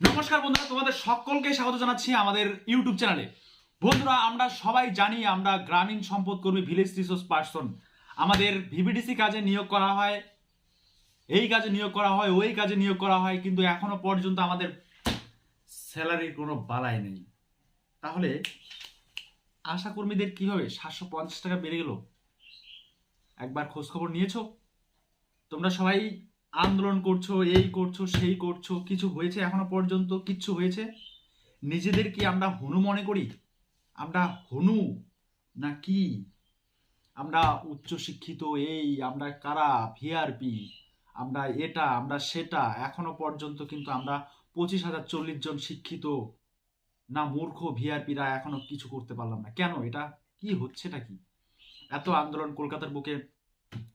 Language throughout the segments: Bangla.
নমস্কার বন্ধুরা, তোমাদের সকলকে স্বাগত জানাচ্ছি আমাদের ইউটিউব চ্যানেলে। বন্ধুরা, আমরা সবাই জানি আমরা গ্রামীণ সম্পদ কর্মী ভিলেজ রিসোর্স পার্সন। আমাদের ভিভিডিসি কাজে নিয়োগ করা হয়, এই কাজে নিয়োগ করা হয়, ওই কাজে নিয়োগ করা হয়, কিন্তু এখনও পর্যন্ত আমাদের স্যালারির কোনো বালাই নেই। তাহলে আশা কর্মীদের কি হবে? সাতশো পঞ্চাশ টাকা বেড়ে গেল। একবার খোঁজখবর নিয়েছো? তোমরা সবাই আন্দোলন করছ, এই করছ, সেই করছ, কিছু হয়েছে এখনও পর্যন্ত? কিচ্ছু হয়েছে? নিজেদের কি আমরা হনু মনে করি? আমরা হনু না কি? আমরা উচ্চ শিক্ষিত এই, আমরা কারা? ভিআরপি। আমরা এটা, আমরা সেটা। এখনও পর্যন্ত কিন্তু আমরা পঁচিশ হাজার চল্লিশ জন শিক্ষিত। না মূর্খ ভিআরপিরা এখনও কিছু করতে পারলাম না। কেন? এটা কি হচ্ছেটা কি? এত আন্দোলন কলকাতার বুকে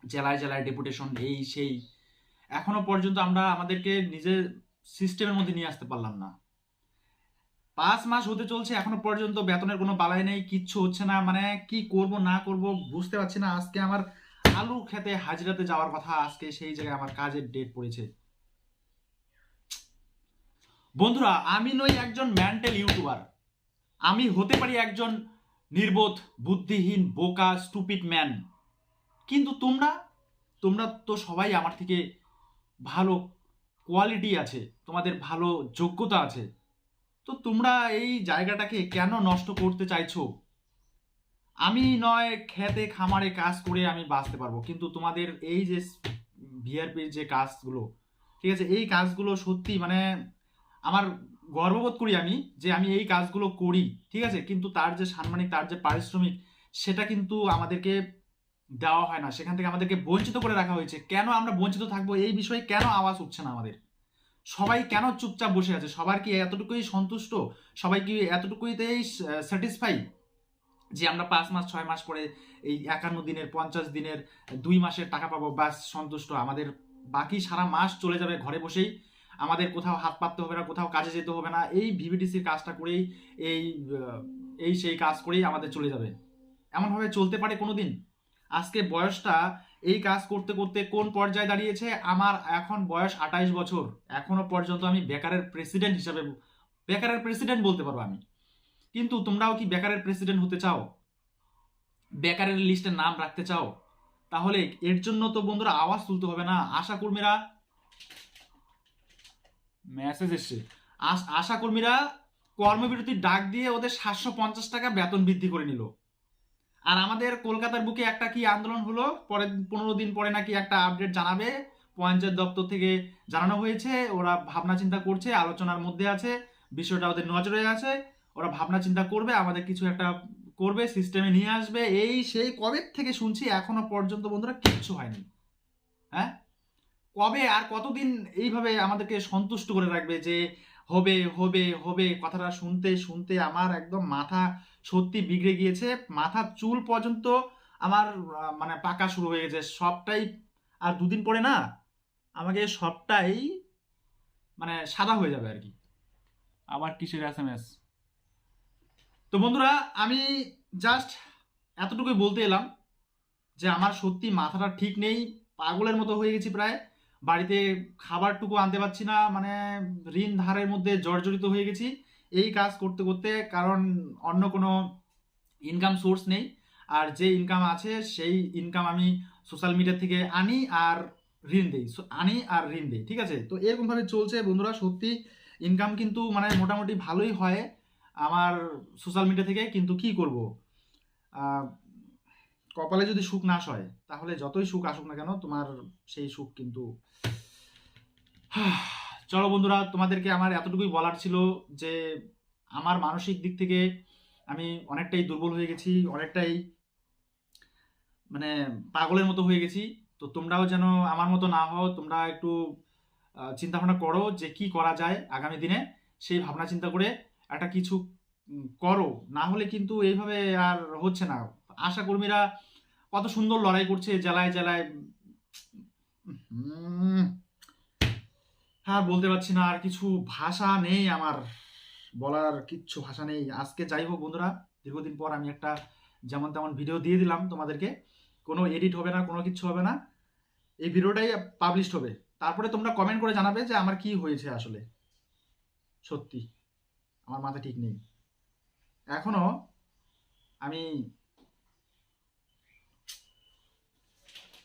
জেলায় জেলায় ডেপুটেশন, এই, সেই। এখনও পর্যন্ত আমরা আমাদেরকে নিজের সিস্টেমের মধ্যে নিয়ে আসতে পারলাম না। পাঁচ মাস হতে চলছে, এখনও পর্যন্ত বেতনের কোনো বালাই নেই, কিচ্ছু হচ্ছে না মানে কি করব, না করব বুঝতে পারছি না। আজকে আমার আলু খেতে হাজিরাতে যাওয়ার কথা, আজকে সেই জায়গায় আমার কাজের ডেট পড়েছে। বন্ধুরা, আমি নই একজন ম্যান্টাল ইউটিউবার আমি হতে পারি একজন নির্বোধ, বুদ্ধিহীন, বোকা স্টুপিড ম্যান কিন্তু তোমরা তোমরা তো সবাই আমার থেকে ভালো কোয়ালিটি আছে, তোমাদের ভালো যোগ্যতা আছে, তো তোমরা এই জায়গাটাকে কেন নষ্ট করতে চাইছো? আমি নয় খেতে খামারে কাজ করে আমি বাঁচতে পারব, কিন্তু তোমাদের এই যে ভিআরপির যে কাজগুলো, ঠিক আছে, এই কাজগুলো সত্যি মানে আমার গর্ববোধ করি আমি যে আমি এই কাজগুলো করি, ঠিক আছে, কিন্তু তার যে সাম্মানিক, তার যে পারিশ্রমিক, সেটা কিন্তু আমাদেরকে দেওয়া হয় না। সেখান থেকে আমাদেরকে বঞ্চিত করে রাখা হয়েছে। কেন আমরা বঞ্চিত থাকব? এই বিষয়ে কেন আওয়াজ উঠছে না আমাদের? সবাই কেন চুপচাপ বসে আছে? সবার কি এতটুকুই সন্তুষ্ট? সবাই কি এতটুকুইতেই স্যাটিসফাই যে আমরা পাঁচ মাস, ছয় মাস পরে এই একান্ন দিনের, পঞ্চাশ দিনের, দুই মাসের টাকা পাবো বাস সন্তুষ্ট। আমাদের বাকি সারা মাস চলে যাবে ঘরে বসেই। আমাদের কোথাও হাত পাততে হবে না, কোথাও কাজে যেতে হবে না। এই ভিভিডিসির কাজটা করেই, এই এই সেই কাজ করেই আমাদের চলে যাবে। এমনভাবে চলতে পারে কোনো দিন আজকে বয়সটা এই কাজ করতে করতে কোন পর্যায়ে দাঁড়িয়েছে? আমার এখন বয়স আঠাইশ বছর। এখনও পর্যন্ত আমি বেকারের প্রেসিডেন্ট হিসাবে, বেকারের প্রেসিডেন্ট বলতে পারব আমি। কিন্তু তোমরাও কি বেকারের প্রেসিডেন্ট হতে চাও? বেকারের লিস্টে নাম রাখতে চাও? তাহলে এর জন্য তো বন্ধুরা আওয়াজ তুলতে হবে না। আশা কর্মীরা মেসেজ এসছে। আশ- কর্মীরা, কর্মবিরতির ডাক দিয়ে ওদের সাতশো পঞ্চাশ টাকা বেতন বৃদ্ধি করে নিল। আর আমাদের কলকাতার বুকে একটা কি আন্দোলন হলো? পরে পনেরো দিন পরে নাকি একটা আপডেট জানাবে। পঞ্চায়েত দপ্তর থেকে জানানো হয়েছে, ওরা ভাবনা চিন্তা করছে, আলোচনার মধ্যে আছে, বিষয়টা ওদের নজরে আছে। ওরা ভাবনা চিন্তা করবে, আমাদের কিছু একটা করবে সিস্টেমে নিয়ে আসবে। এই সেই কবে থেকে শুনছি, এখনও পর্যন্ত বন্ধুরা কিচ্ছু হয়নি। হ্যাঁ? কবে আর কতদিন এইভাবে আমাদেরকে সন্তুষ্ট করে রাখবে যে হবে হবে হবে, কথাটা শুনতে শুনতে আমার একদম মাথা সত্যি বিগড়ে গিয়েছে। মাথার চুল পর্যন্ত আমার মানে পাকা শুরু হয়ে গেছে। সবটাই আর দুদিন পরে না আমাকে সবটাই মানে সাদা হয়ে যাবে আর কি। আবার কিসের এস এম এস তো বন্ধুরা আমি জাস্ট এতটুকুই বলতে এলাম যে আমার সত্যি মাথাটা ঠিক নেই। পাগলের মতো হয়ে গেছি প্রায়। বাড়িতে খাবারটুকু আনতে পারছি না। মানে ঋণ ধারের মধ্যে জর্জরিত হয়ে গেছি। এই কাজ করতে করতে কারণ অন্য কোনো ইনকাম সোর্স নেই। আর যে ইনকাম আছে, সেই ইনকাম আমি সোশ্যাল মিডিয়া থেকে আনি আর ঋণ দিই। আনি আর ঋণ দিই, ঠিক আছে? তো এরকমভাবে চলছে বন্ধুরা, সত্যি ইনকাম কিন্তু মানে মোটামুটি ভালোই হয় আমার সোশ্যাল মিডিয়া থেকে, কিন্তু কি করব? কপালে যদি সুখ নাশ হয় তাহলে যতই সুখ আসুক না কেন, তোমার সেই সুখ কিন্তু চলো বন্ধুরা, তোমাদেরকে আমার এতটুকুই বলার ছিল যে আমার মানসিক দিক থেকে আমি অনেকটাই দুর্বল হয়ে গেছি, অনেকটাই মানে পাগলের মতো হয়ে গেছি। তো তোমরাও যেন আমার মতো না হও, তোমরা একটু চিন্তা ভাবনা করো যে কি করা যায় আগামী দিনে। সেই ভাবনা চিন্তা করে একটা কিছু করো। না হলে কিন্তু এইভাবে আর হচ্ছে না। আশা কর্মীরা কত সুন্দর লড়াই করছে জেলায় জেলায় হ্যাঁ বলতে পারছি না, আর কিছু ভাষা নেই আমার। বলার কিচ্ছু ভাষা নেই। আজকে যাই হোক বন্ধুরা, দীর্ঘদিন পর আমি একটা যেমন তেমন ভিডিও দিয়ে দিলাম তোমাদেরকে। কোনো এডিট হবে না, কোনো কিছু হবে না। এই ভিডিওটাই পাবলিশড হবে। তারপরে তোমরা কমেন্ট করে জানাবে যে আমার কি হয়েছে আসলে। সত্যি, আমার মাথা ঠিক নেই। এখনও আমি